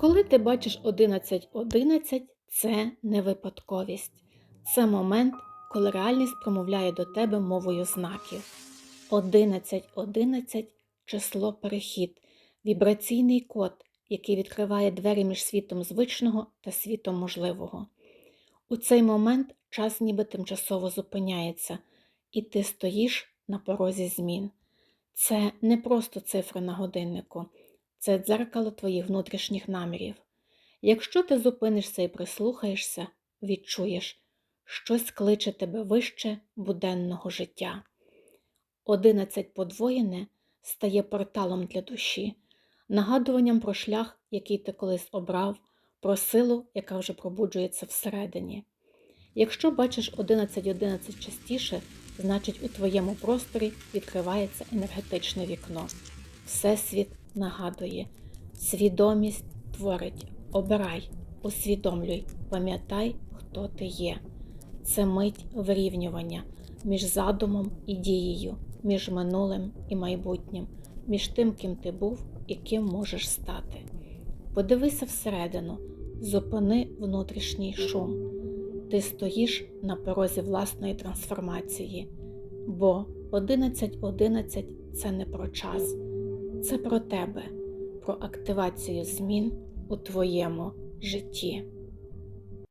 Коли ти бачиш 11.11, це не випадковість. Це момент, коли реальність промовляє до тебе мовою знаків. 11.11 – число перехід, вібраційний код, який відкриває двері між світом звичного та світом можливого. У цей момент час ніби тимчасово зупиняється, і ти стоїш на порозі змін. Це не просто цифри на годиннику, це дзеркало твоїх внутрішніх намірів. Якщо ти зупинишся і прислухаєшся, відчуєш, щось кличе тебе вище буденного життя. Одинадцять подвоєне стає порталом для душі, нагадуванням про шлях, який ти колись обрав, про силу, яка вже пробуджується всередині. Якщо бачиш 11.11 частіше, значить у твоєму просторі відкривається енергетичне вікно. Всесвіт нагадує, свідомість творить, обирай, усвідомлюй, пам'ятай, хто ти є. Це мить вирівнювання між задумом і дією, між минулим і майбутнім, між тим, ким ти був і ким можеш стати. Подивися всередину, зупини внутрішній шум. Ти стоїш на порозі власної трансформації, бо 11.11 це не про час, це про тебе, про активацію змін у твоєму житті.